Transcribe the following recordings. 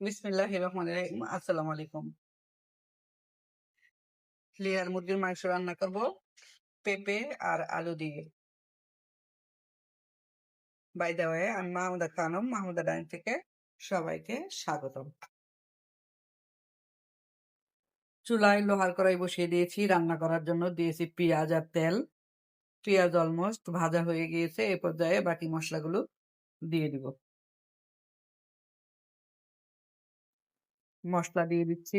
বিসমিল্লাহ রহমান রহিম। আসসালামু আলাইকুম। লেয়ার মুরগির মাংস রান্না করব পেঁপে আর আলু দিয়ে। বাই দা ওয়ে আমি মাহমুদা খানম মাহমুদা ডাইন থেকে সবাইকে স্বাগতম। চুলায় লোহার কড়াই বসিয়ে দিয়েছি রান্না করার জন্য দিয়েছি পেঁয়াজ আর তেল। পেঁয়াজ অলমোস্ট ভাজা হয়ে গিয়েছে এ পর্যায়ে বাকি মশলাগুলো দিয়ে দিব। মশলা দিয়ে দিচ্ছি।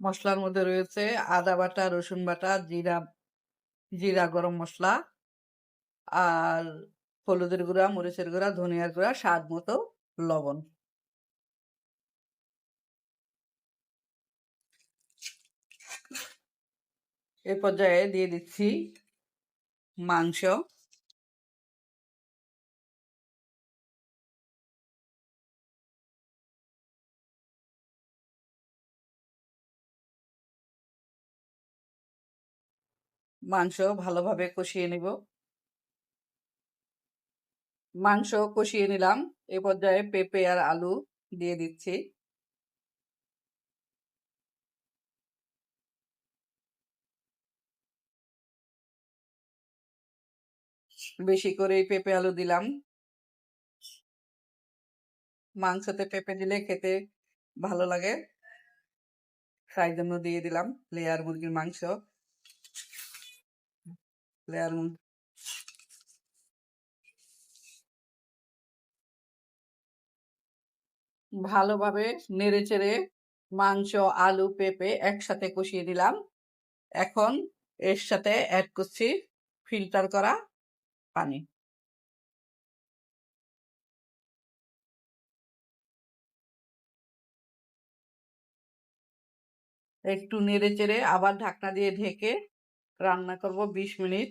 মশলার মধ্যে রয়েছে আদা বাটা, রসুন বাটা, জিরা জিরা গরম মশলা আর হলুদের গুঁড়া, মরিচের গুঁড়া, ধনিয়ার গুঁড়া, স্বাদ মতো লবণ। এ পর্যায়ে দিয়ে দিচ্ছি মাংস। মাংস ভালোভাবে কষিয়ে নিব। মাংস কষিয়ে নিলাম। এ পর্যায়ে পেঁপে আর আলু দিয়ে দিচ্ছি। বেশি করে পেঁপে আলু দিলাম। মাংসতে পেঁপে দিলে খেতে ভালো লাগে। তাই জন্য দিয়ে দিলাম, লেয়ার মুরগির মাংস। লেয়ার ভালোভাবে নেড়ে চেড়ে মাংস, আলু, পেঁপে একসাথে কষিয়ে দিলাম এখন এর সাথে অ্যাড করছি ফিল্টার করা পানি। একটু নেড়ে চেড়ে আবার ঢাকনা দিয়ে ঢেকে রান্না করব বিশ মিনিট।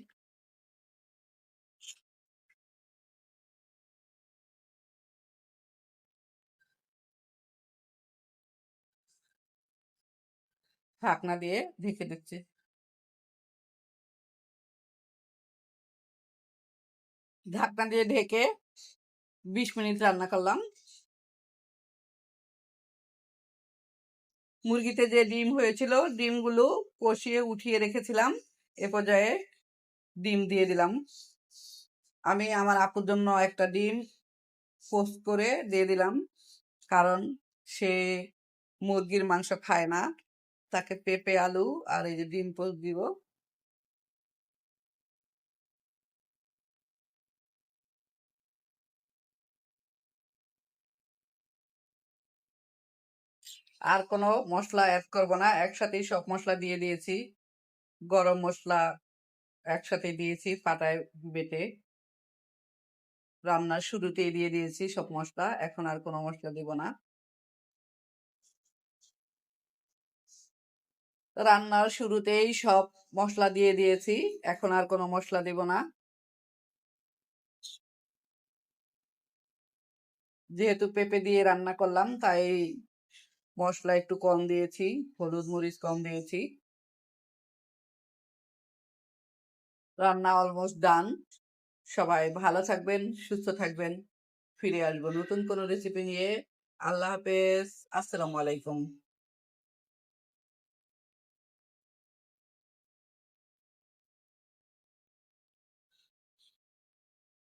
ঢাকনা দিয়ে ঢেকে দিচ্ছি। ঢাকনা দিয়ে ঢেকে বিশ মিনিট রান্না করলাম। মুরগিতে যে ডিম হয়েছিল, ডিমগুলো কষিয়ে উঠিয়ে রেখেছিলাম। এ পর্যায়ে ডিম দিয়ে দিলাম। আমি আমার আপুর জন্য একটা ডিম পোস্ট করে দিয়ে দিলাম। কারণ সে মুরগির মাংস খায় না। তাকে পেঁপে, আলু আর এই যে ডিম পোস্ট দিব। আর কোনো মশলা অ্যাড করব না। একসাথেই সব মশলা দিয়ে দিয়েছি। গরম মশলা একসাথে দিয়েছি পাটায় বেটে। রান্নার শুরুতেই দিয়ে দিয়েছি সব মশলা এখন আর কোনো মশলা দিব না। রান্নার শুরুতেই সব মশলা দিয়ে দিয়েছি, এখন আর কোনো মশলা দিব না। যেহেতু পেঁপে দিয়ে রান্না করলাম, তাই মশলা একটু কম দিয়েছি, হলুদ মরিচ কম দিয়েছি। রান্না অলমোস্ট ডান সবাই ভালো থাকবেন, সুস্থ থাকবেন। ফিরে আসব নতুন কোনো রেসিপি নিয়ে। আল্লাহ হাফেজ। আসসালামু আলাইকুম।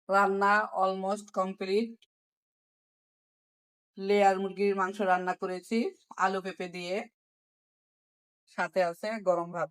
রান্না অলমোস্ট কমপ্লিট লেয়ার মুরগির মাংস রান্না করেছি, আলু পেঁপে দিয়ে। সাথে আছে গরম ভাত।